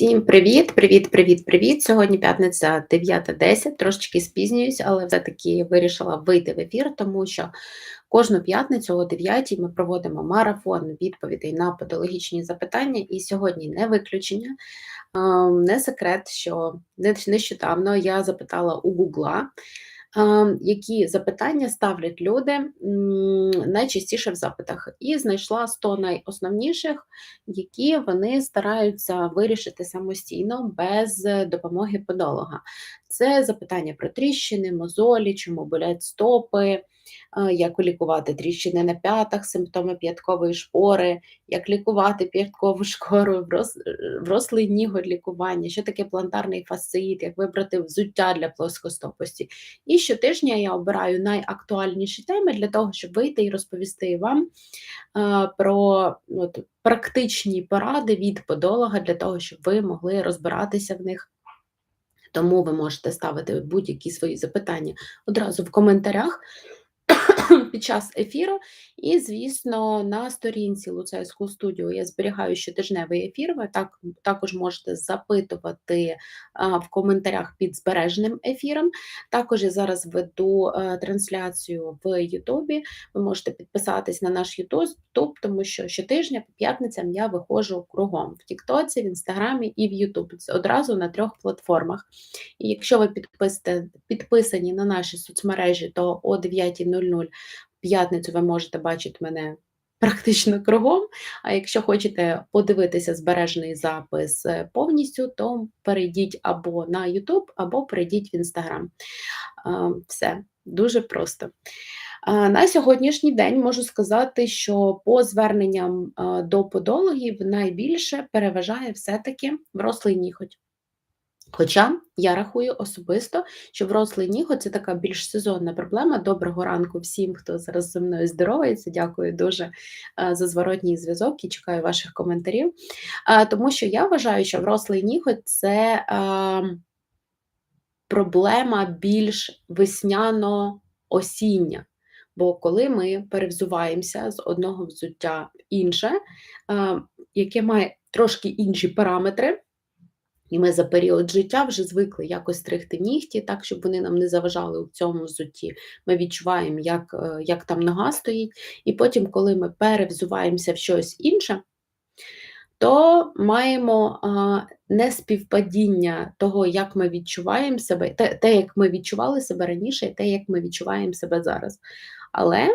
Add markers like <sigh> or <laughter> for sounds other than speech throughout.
Всім привіт, привіт, привіт, привіт. Сьогодні п'ятниця 9.10, трошечки спізнююсь, але все-таки вирішила вийти в ефір, тому що кожну п'ятницю о 9 ми проводимо марафон відповідей на патологічні запитання, і сьогодні не виключення. Не секрет, що нещодавно я запитала у Гугла які запитання ставлять люди найчастіше в запитах, і знайшла 100 найосновніших, які вони стараються вирішити самостійно без допомоги подолога. Це запитання про тріщини, мозолі, чому болять стопи, як лікувати тріщини на п'ятах, симптоми п'яткової шпори, як лікувати п'яткову шкору, врослий нігодь лікування, що таке плантарний фасцит, як вибрати взуття для плоскостопості. І щотижня я обираю найактуальніші теми для того, щоб вийти і розповісти вам про от, практичні поради від подолога для того, щоб ви могли розбиратися в них. Тому ви можете ставити будь-які свої запитання одразу в коментарях. <clears throat> під час ефіру. І, звісно, на сторінці Луцейську студію я зберігаю щотижневий ефір. Ви так, також можете запитувати в коментарях під збереженим ефіром. Також я зараз веду е, трансляцію в Ютубі. Ви можете підписатись на наш Ютуб, тому що щотижня по п'ятницям я виходжу кругом в Тіктоці, в Інстаграмі і в Ютубі. Це одразу на трьох платформах. І якщо ви підписані на наші соцмережі, то о 9.00 п'ятницю ви можете бачити мене практично <laughs> кругом. А якщо хочете подивитися збережений запис е, повністю, то перейдіть або на YouTube, або перейдіть в Instagram. Все, дуже просто. На сьогоднішній день можу сказати, що по зверненням до подологів найбільше переважає все-таки врослий ніхоть. Хоча я рахую особисто, що врослий ніготь – це така більш сезонна проблема. Доброго ранку всім, хто зараз зі мною здоровається. Дякую дуже е, за зворотній зв'язок і чекаю ваших коментарів. Е, тому що я вважаю, що врослий ніготь це ем, проблема більш весняно-осіння. Бо коли ми перевзуваємося з одного взуття в інше, яке має трошки інші параметри. І ми за період життя вже звикли якось стригти нігті, так, щоб вони нам не заважали у цьому взутті. Ми відчуваємо, як е, як там нога стоїть. І потім, коли ми перевзуваємося в щось інше, то маємо а, неспівпадіння того, як ми відчуваємо себе, те, те, як ми відчували себе раніше, і те, як ми відчуваємо себе зараз. Але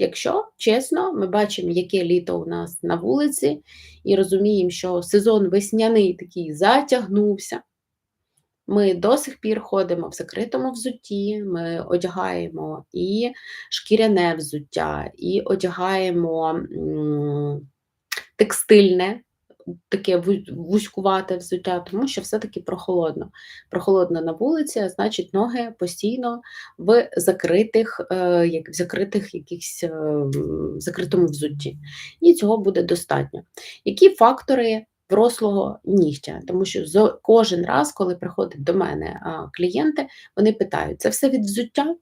Якщо чесно, ми бачимо, яке літо у нас на вулиці, і розуміємо, що сезон весняний такий затягнувся. Ми до сих пір ходимо в закритому взутті, ми одягаємо і шкіряне взуття, і одягаємо текстильне таке вузькувате взуття, тому що все-таки прохолодно. Прохолодно на вулиці, а значить, ноги постійно в закритих, е, як в закритих якихось е, закритому взутті. І цього буде достатньо. Які фактори врослого нігтя? Тому що кожен раз, коли приходять до мене клієнти, вони питають: це все від взуття?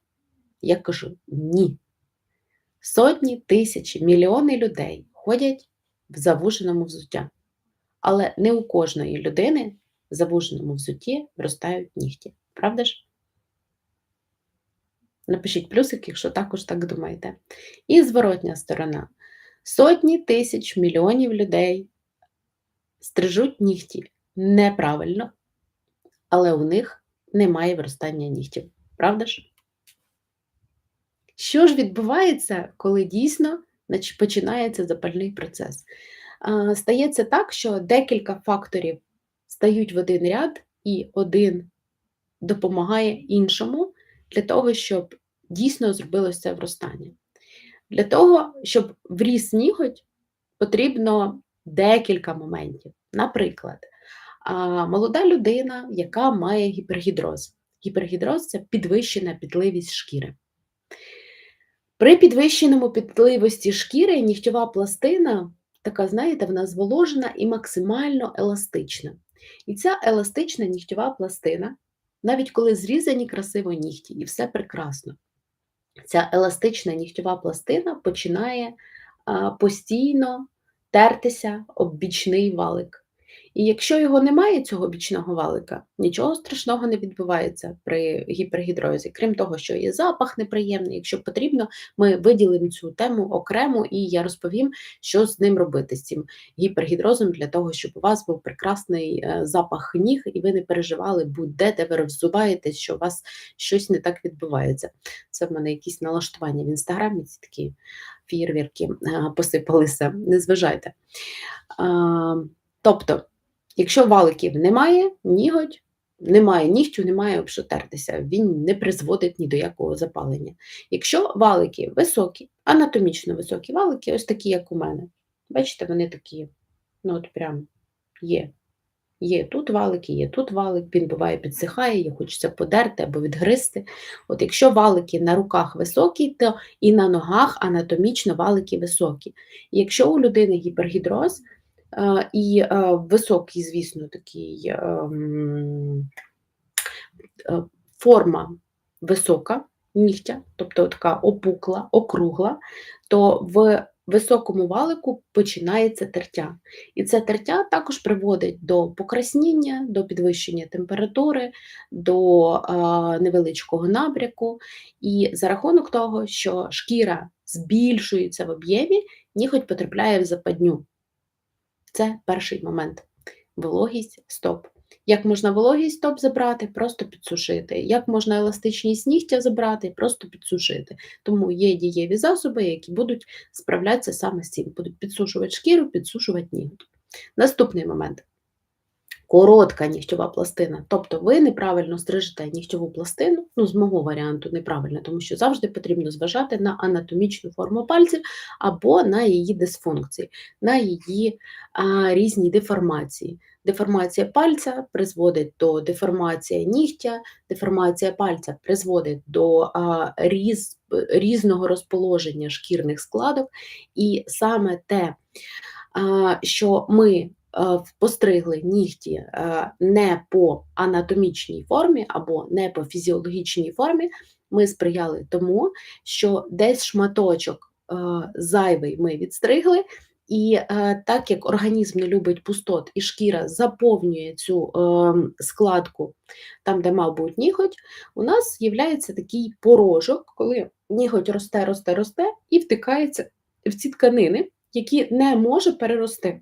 Я кажу ні. Сотні тисячі, мільйони людей ходять в завуженому взуття. Але не у кожної людини в завуженому взутті виростають нігті. Правда ж? Напишіть плюсик, якщо також так думаєте. І зворотня сторона. Сотні тисяч мільйонів людей стрижуть нігті неправильно, але у них немає виростання нігтів. Правда ж? Що ж відбувається, коли дійсно починається запальний процес? Стається так, що декілька факторів стають в один ряд, і один допомагає іншому для того, щоб дійсно зробилося це вростання. Для того, щоб вріс ніготь, потрібно декілька моментів. Наприклад, молода людина, яка має гіпергідроз. Гіпергідроз це підвищена пітливість шкіри. При підвищеному підливості шкіри нігтєва пластина така, знаєте, вона зволожена і максимально еластична. І ця еластична нігтєва пластина, навіть коли зрізані красиво нігті, і все прекрасно, ця еластична нігтєва пластина починає постійно тертися об бічний валик. І якщо його немає, цього бічного валика, нічого страшного не відбувається при гіпергідрозі. Крім того, що є запах неприємний. Якщо потрібно, ми виділимо цю тему окремо, і я розповім, що з ним робити, з цим гіпергідрозом, для того, щоб у вас був прекрасний е, запах ніг, і ви не переживали будь-де, де ви роззуваєтесь, що у вас щось не так відбувається. Це в мене якісь налаштування в інстаграмі, ці такі фієрвірки е, посипалися, не зважайте. Тобто, якщо валиків немає, ніготь, немає нігтю, немає об що тертися, він не призводить ні до якого запалення. Якщо валики високі, анатомічно високі валики, ось такі, як у мене, бачите, вони такі, ну от прям є. Є тут валики, є тут валик, він буває підсихає, його хочеться подерти або відгризти. От Якщо валики на руках високі, то і на ногах анатомічно валики високі. Якщо у людини гіпергідроз, і високий, звісно, такий е, форма висока нігтя, тобто така опукла, округла, то в високому валику починається тертя. І це тертя також приводить до покрасніння, до підвищення температури, до невеличкого набряку. І за рахунок того, що шкіра збільшується в об'ємі, ніготь потрапляє в западню. Це перший момент. Вологість стоп. Як можна вологість стоп забрати, просто підсушити. Як можна еластичність нігтя забрати, просто підсушити. Тому є дієві засоби, які будуть справлятися саме з цим. Будуть підсушувати шкіру, підсушувати ніготь. Наступний момент коротка нігтьова пластина. Тобто ви неправильно стрижете нігтьову пластину, ну, з мого варіанту неправильно, тому що завжди потрібно зважати на анатомічну форму пальців або на її дисфункції, на її а, різні деформації. Деформація пальця призводить до деформації нігтя, деформація пальця призводить до а, різ, різного розположення шкірних складок, і саме те, а, що ми постригли нігті е, не по анатомічній формі або не по фізіологічній формі, ми сприяли тому, що десь шматочок е, зайвий ми відстригли. І е, так як організм не любить пустот, і шкіра заповнює цю е, складку там, де мав бути ніготь, у нас з'являється такий порожок, коли ніготь росте, росте, росте і втикається в ці тканини, які не може перерости.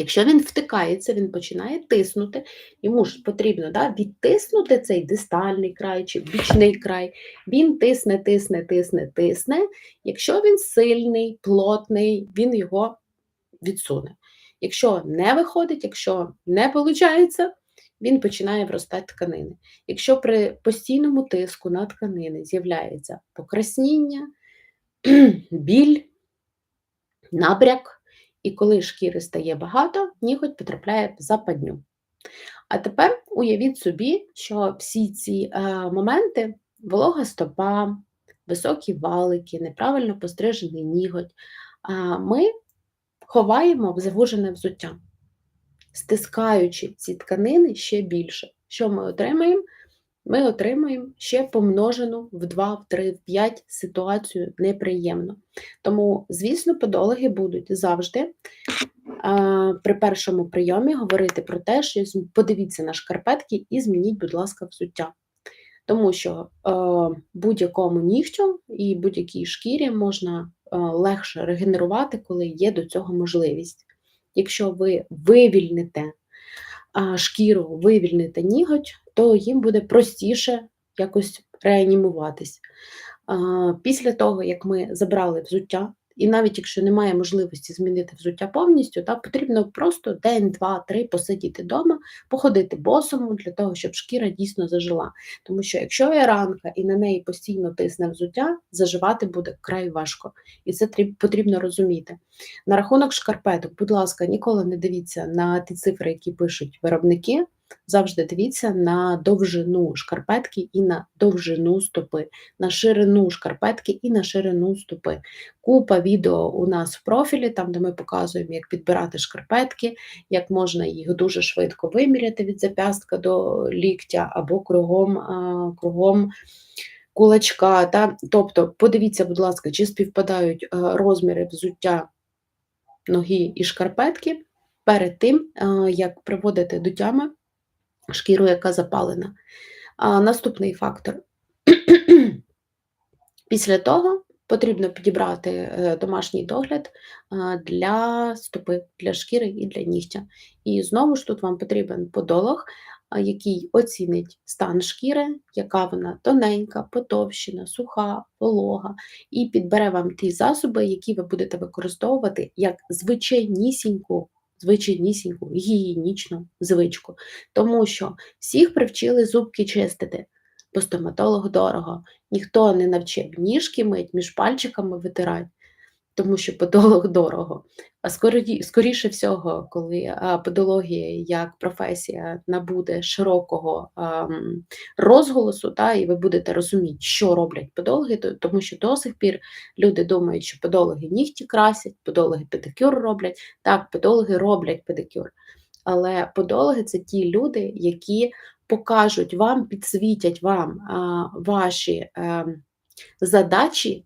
Якщо він втикається, він починає тиснути, йому ж потрібно да, відтиснути цей дистальний край чи бічний край, він тисне, тисне, тисне, тисне. Якщо він сильний, плотний, він його відсуне. Якщо не виходить, якщо не виходить, він починає вростати тканини. Якщо при постійному тиску на тканини з'являється покрасніння, <clears throat> біль, набряк, і коли шкіри стає багато, ніготь потрапляє в западню. А тепер уявіть собі, що всі ці е, моменти волога стопа, високі валики, неправильно пострижений ніготь, е, ми ховаємо в завужене взуття, стискаючи ці тканини ще більше. Що ми отримаємо? Ми отримуємо ще помножену в 2, в 3, в 5 ситуацію неприємно. Тому, звісно, подологи будуть завжди а, при першому прийомі говорити про те, що подивіться на шкарпетки і змініть, будь ласка, взуття. Тому що е, будь-якому нігтю і будь-якій шкірі можна е, легше регенерувати, коли є до цього можливість. Якщо ви вивільните шкіру, вивільните ніготь, то їм буде простіше якось реанімуватись. Після того, як ми забрали взуття, і навіть якщо немає можливості змінити взуття повністю, так, потрібно просто день, два, три посидіти вдома, походити босому для того, щоб шкіра дійсно зажила. Тому що якщо є ранка і на неї постійно тисне взуття, заживати буде край важко. І це потрібно розуміти. На рахунок шкарпеток, будь ласка, ніколи не дивіться на ті цифри, які пишуть виробники. Завжди дивіться на довжину шкарпетки і на довжину стопи, на ширину шкарпетки і на ширину стопи. Купа відео у нас в профілі, там де ми показуємо, як підбирати шкарпетки, як можна їх дуже швидко виміряти від зап'ястка до ліктя або кругом кругом кулачка. Та? Тобто, подивіться, будь ласка, чи співпадають розміри взуття ноги і шкарпетки. перед тим, е, як приводити до тями шкіру, яка запалена. А, Наступний фактор. Після того потрібно підібрати е, домашній догляд для стопи, для шкіри і для нігтя. І знову ж тут вам потрібен подолог, який оцінить стан шкіри, яка вона тоненька, потовщена, суха, волога, і підбере вам ті засоби, які ви будете використовувати як звичайнісіньку звичайнісіньку гігієнічну звичку. Тому що всіх привчили зубки чистити, бо стоматолог дорого. Ніхто не навчив ніжки мить, між пальчиками витирати тому що подолог дорого. А скоріше всього, коли подологія як професія набуде широкого розголосу, та, і ви будете розуміти, що роблять подологи, тому що до сих пір люди думають, що подологи нігті красять, подологи педикюр роблять. Так, подологи роблять педикюр. Але подологи це ті люди, які покажуть вам, підсвітять вам а, ваші а, задачі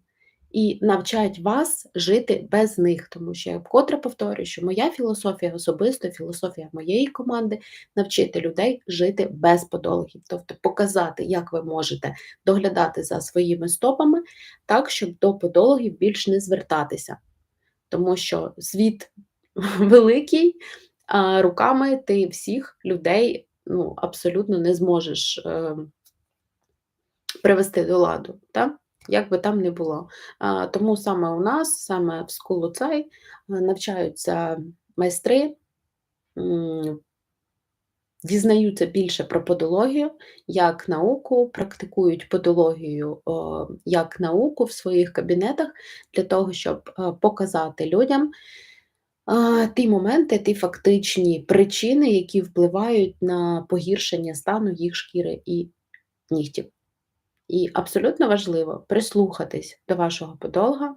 і навчають вас жити без них, тому що я вкотре повторюю, що моя філософія особисто, філософія моєї команди навчити людей жити без подологів, тобто показати, як ви можете доглядати за своїми стопами, так, щоб до подологів більш не звертатися. Тому що світ <laughs> великий, а руками ти всіх людей ну, абсолютно не зможеш е, привести до ладу. Так? Як би там не було. Тому саме у нас, саме в School цей навчаються майстри, дізнаються більше про подологію як науку, практикують подологію як науку в своїх кабінетах для того, щоб показати людям. Ті моменти, ті фактичні причини, які впливають на погіршення стану їх шкіри і нігтів. І абсолютно важливо прислухатись до вашого подолга,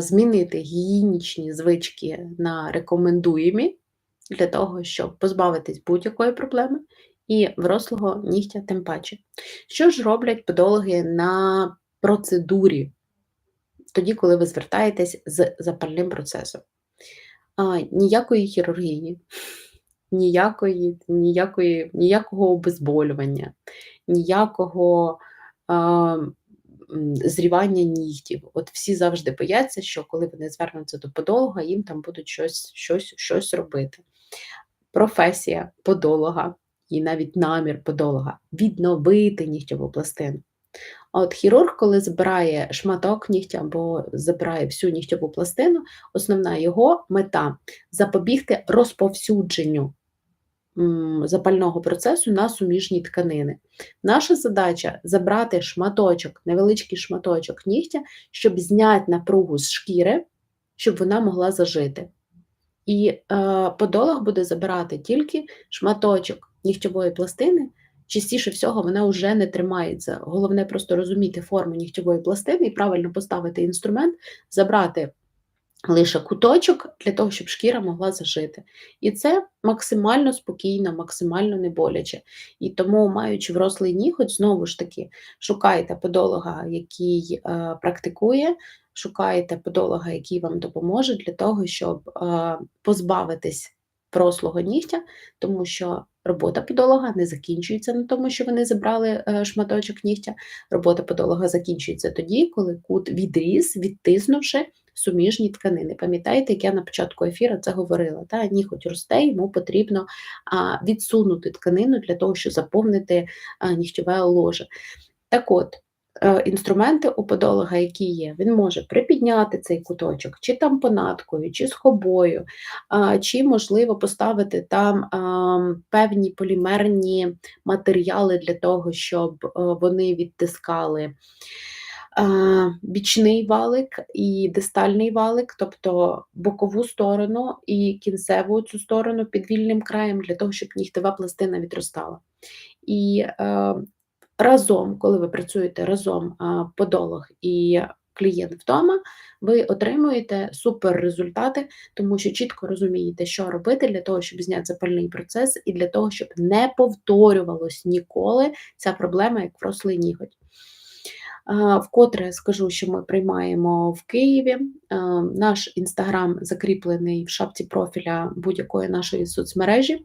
змінити гігієнічні звички на рекомендуємі для того, щоб позбавитись будь-якої проблеми і врослого нігтя тим паче. Що ж роблять подологи на процедурі, тоді, коли ви звертаєтесь з запальним процесом? Ніякої хірургії, ніякої, ніякої, ніякого обезболювання, ніякого а, зрівання нігтів. От всі завжди бояться, що коли вони звернуться до подолога, їм там будуть щось, щось, щось робити. Професія подолога і навіть намір подолога відновити нігтєву пластину. А от хірург, коли збирає шматок нігтя або забирає всю нігтєву пластину, основна його мета запобігти розповсюдженню запального процесу на суміжні тканини. Наша задача забрати шматочок, невеличкий шматочок нігтя, щоб зняти напругу з шкіри, щоб вона могла зажити. І е, подолог буде забирати тільки шматочок нігтєвої пластини. Частіше всього, вона вже не тримається. Головне просто розуміти форму нігтєвої пластини і правильно поставити інструмент, забрати лише куточок для того, щоб шкіра могла зажити. І це максимально спокійно, максимально не боляче. І тому, маючи врослий ніготь, знову ж таки, шукайте подолога, який е, практикує, шукайте подолога, який вам допоможе для того, щоб е, позбавитись врослого нігтя, тому що робота подолога не закінчується на тому, що вони забрали е, шматочок нігтя. Робота подолога закінчується тоді, коли кут відріс, відтиснувши суміжні тканини. Пам'ятаєте, як я на початку ефіру це говорила? Та? Ніготь росте, йому потрібно відсунути тканину для того, щоб заповнити нігтєве ложе. Так от, е, Інструменти у подолога, які є, він може припідняти цей куточок, чи там понаткою, чи скобою, чи, можливо, поставити там певні полімерні матеріали для того, щоб е, вони відтискали бічний валик і дистальний валик, тобто бокову сторону і кінцеву цю сторону під вільним краєм, для того, щоб нігтева пластина відростала. І е, разом, коли ви працюєте разом е, подолог і клієнт вдома, ви отримуєте супер результати, тому що чітко розумієте, що робити для того, щоб зняти запальний процес, і для того, щоб не повторювалось ніколи ця проблема, як врослий ніготь. А, Вкотре скажу, що ми приймаємо в Києві. Е, наш інстаграм закріплений в шапці профіля будь-якої нашої соцмережі.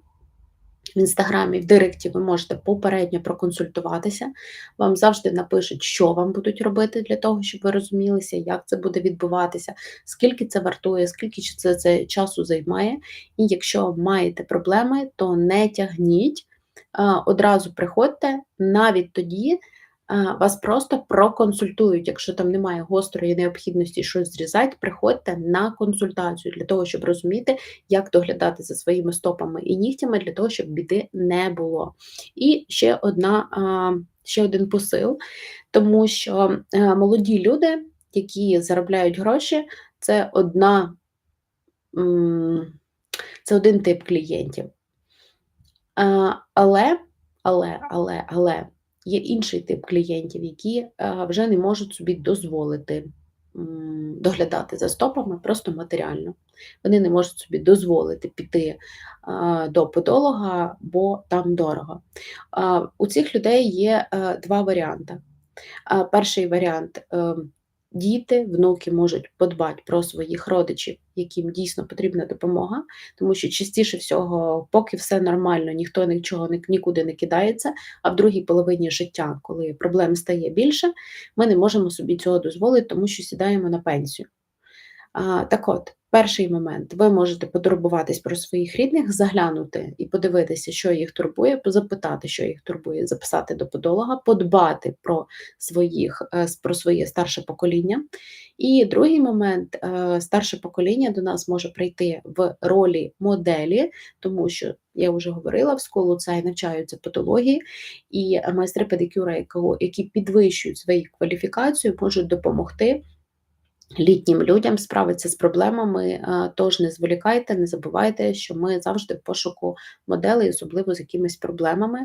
В інстаграмі, в Директі ви можете попередньо проконсультуватися. Вам завжди напишуть, що вам будуть робити для того, щоб ви розумілися, як це буде відбуватися, скільки це вартує, скільки це, це часу займає. І якщо маєте проблеми, то не тягніть, одразу приходьте навіть тоді. Вас просто проконсультують, якщо там немає гострої необхідності щось зрізати, приходьте на консультацію для того, щоб розуміти, як доглядати за своїми стопами і нігтями, для того, щоб біди не було. І ще одна, ще один посил, тому що е, молоді люди, які заробляють гроші, це одна, це один тип клієнтів. Але, але, але, але. Є інший тип клієнтів, які е, вже не можуть собі дозволити доглядати за стопами просто матеріально. Вони не можуть собі дозволити піти е, до подолога, бо там дорого. У цих людей є е, два варіанти. Перший варіант ем, діти, внуки можуть подбати про своїх родичів, яким дійсно потрібна допомога, тому що частіше всього, поки все нормально, ніхто нічого нікуди не кидається. А в другій половині життя, коли проблем стає більше, ми не можемо собі цього дозволити, тому що сідаємо на пенсію. Так от, Перший момент, ви можете потурбуватись про своїх рідних, заглянути і подивитися, що їх турбує, запитати, що їх турбує, записати до подолога, подбати про своїх, е, про своє старше покоління. І другий момент, е, старше покоління до нас може прийти в ролі моделі, тому що я вже говорила в школу це навчаються патології, і майстри педикюра, які підвищують свою кваліфікацію, можуть допомогти літнім людям справитися з проблемами, тож не зволікайте, не забувайте, що ми завжди в пошуку моделей, особливо з якимись проблемами,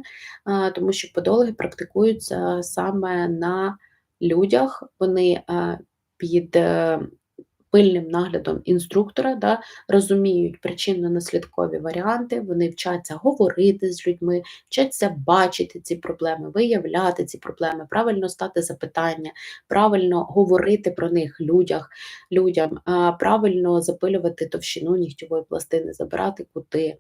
тому що подологи практикуються саме на людях, вони під е, пильним наглядом інструктора, да, розуміють причинно-наслідкові варіанти, вони вчаться говорити з людьми, вчаться бачити ці проблеми, виявляти ці проблеми, правильно стати запитання, правильно говорити про них людях, людям, правильно запилювати товщину нігтєвої пластини, забирати кути,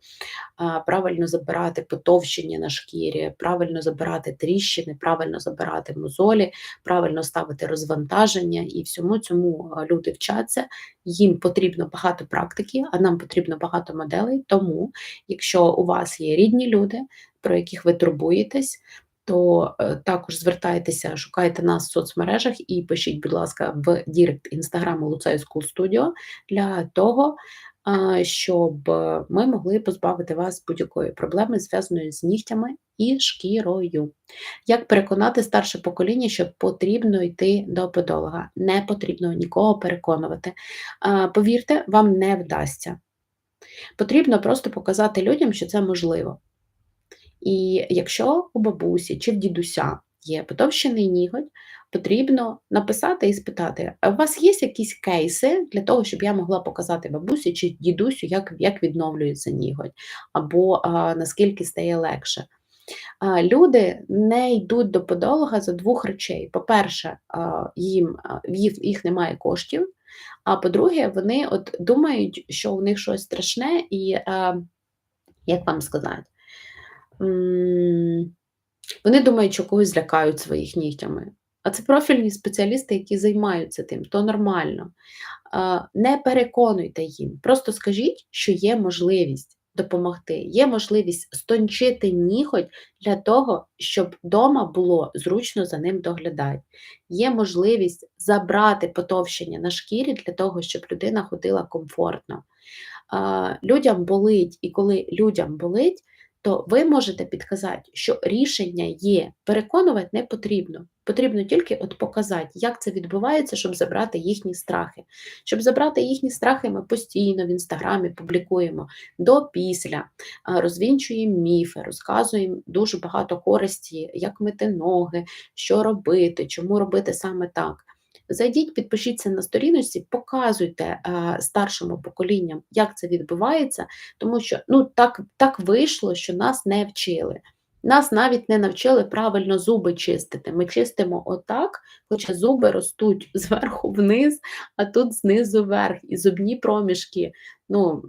правильно забирати потовщення на шкірі, правильно забирати тріщини, правильно забирати мозолі, правильно ставити розвантаження. І всьому цьому люди вчаться їм потрібно багато практики, а нам потрібно багато моделей. Тому, якщо у вас є рідні люди, про яких ви турбуєтесь, то е, також звертайтеся, шукайте нас в соцмережах і пишіть, будь ласка, в Дірект інстаграму Луцейську School для того, щоб ми могли позбавити вас будь-якої проблеми, зв'язаної з нігтями і шкірою. Як переконати старше покоління, що потрібно йти до подолога? Не потрібно нікого переконувати. Повірте, вам не вдасться. Потрібно просто показати людям, що це можливо. І якщо у бабусі чи в дідуся є потовщений ніготь, потрібно написати і спитати: а у вас є якісь кейси для того, щоб я могла показати бабусі чи дідусю, як як відновлюється ніготь, або а, наскільки стає легше. Люди не йдуть до подолога за двох речей: по-перше, їм їх, їх немає коштів. А по-друге, вони от думають, що у них щось страшне, і, як вам сказати, вони думають, що когось злякають своїх нігтями. А це профільні спеціалісти, які займаються тим, то нормально. Не переконуйте їм, просто скажіть, що є можливість допомогти, є можливість стончити ніготь для того, щоб вдома було зручно за ним доглядати. Є можливість забрати потовщення на шкірі для того, щоб людина ходила комфортно. Людям болить, і коли людям болить, то ви можете підказати, що рішення є, переконувати не потрібно. Потрібно тільки от показати, як це відбувається, щоб забрати їхні страхи. Щоб забрати їхні страхи, ми постійно в інстаграмі публікуємо до після, розвінчуємо міфи, розказуємо дуже багато користі, як мити ноги, що робити, чому робити саме так. Зайдіть, підпишіться на сторіночці, показуйте а, старшому поколінням, як це відбувається, тому що ну, так так вийшло, що нас не вчили. Нас навіть не навчили правильно зуби чистити. Ми чистимо отак, хоча зуби ростуть <laughs> зверху вниз, а тут знизу вверх, і зубні проміжки ну,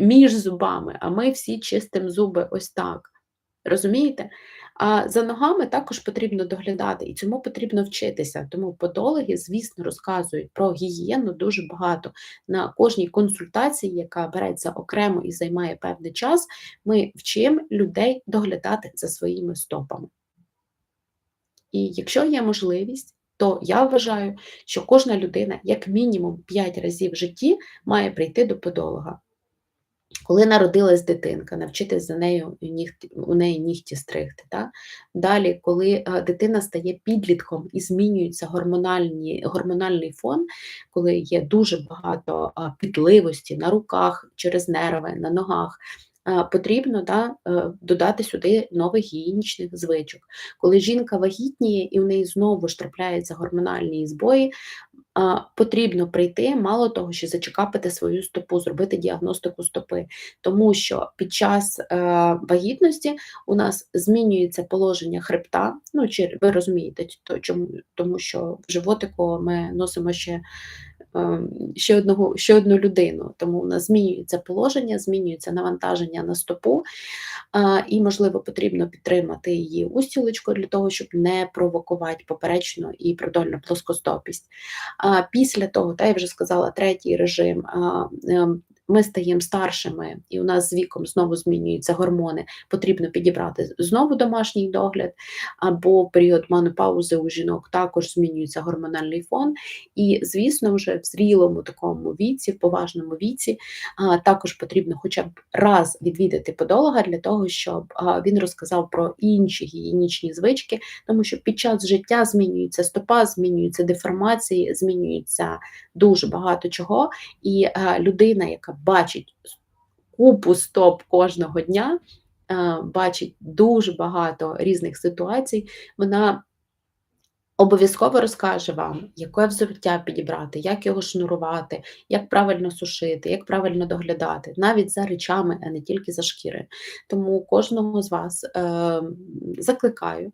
між зубами, а ми всі чистимо зуби ось так. Розумієте? А за ногами також потрібно доглядати, і цьому потрібно вчитися. Тому подологи, звісно, розказують про гігієну дуже багато. На кожній консультації, яка береться окремо і займає певний час, ми вчимо людей доглядати за своїми стопами. І якщо є можливість, то я вважаю, що кожна людина, як мінімум 5 разів в житті, має прийти до подолога. Коли народилась дитинка, навчитись за нею у неї нігті стригти. Так? Далі, коли е, дитина стає підлітком і змінюється гормональні, гормональний фон, коли є дуже багато підливості на руках, через нерви, на ногах, потрібно да, е, додати сюди нових гігієнічних звичок. Коли жінка вагітніє і в неї знову ж трапляються гормональні збої, потрібно прийти, мало того, що зачекапити свою стопу, зробити діагностику стопи, тому що під час е, вагітності у нас змінюється положення хребта. Ну, чи ви розумієте, то, чому, тому що в животику ми носимо ще ще одного, ще одну людину. Тому у нас змінюється положення, змінюється навантаження на стопу, і, можливо, потрібно підтримати її устілочку для того, щоб не провокувати поперечну і продольну плоскостопість. Після того, та я вже сказала, третій режим ем, ми стаємо старшими, і у нас з віком знову змінюються гормони, потрібно підібрати знову домашній догляд, або в період менопаузи у жінок також змінюється гормональний фон. І, звісно, вже в зрілому такому віці, в поважному віці, також потрібно хоча б раз відвідати подолога для того, щоб він розказав про інші гігієнічні звички, тому що під час життя змінюється стопа, змінюються деформації, змінюється дуже багато чого. І людина, яка бачить купу стоп кожного дня, бачить дуже багато різних ситуацій, вона обов'язково розкаже вам, яке взуття підібрати, як його шнурувати, як правильно сушити, як правильно доглядати, навіть за речами, а не тільки за шкіри. Тому кожного з вас е, закликаю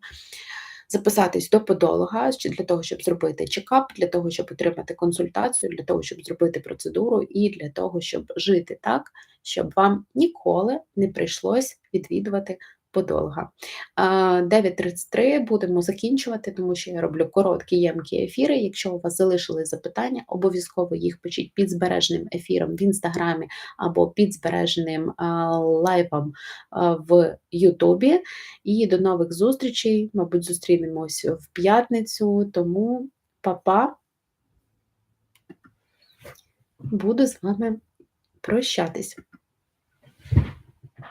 записатись до подолога для того, щоб зробити чекап, для того, щоб отримати консультацію, для того, щоб зробити процедуру, і для того, щоб жити так, щоб вам ніколи не прийшлось відвідувати подолга. 9.33 будемо закінчувати, тому що я роблю короткі ємкі ефіри. Якщо у вас залишили запитання, обов'язково їх пишіть під збереженим ефіром в інстаграмі або під збереженим лайвом в Ютубі. І до нових зустрічей, мабуть, зустрінемось в п'ятницю, тому па-па, буду з вами прощатись.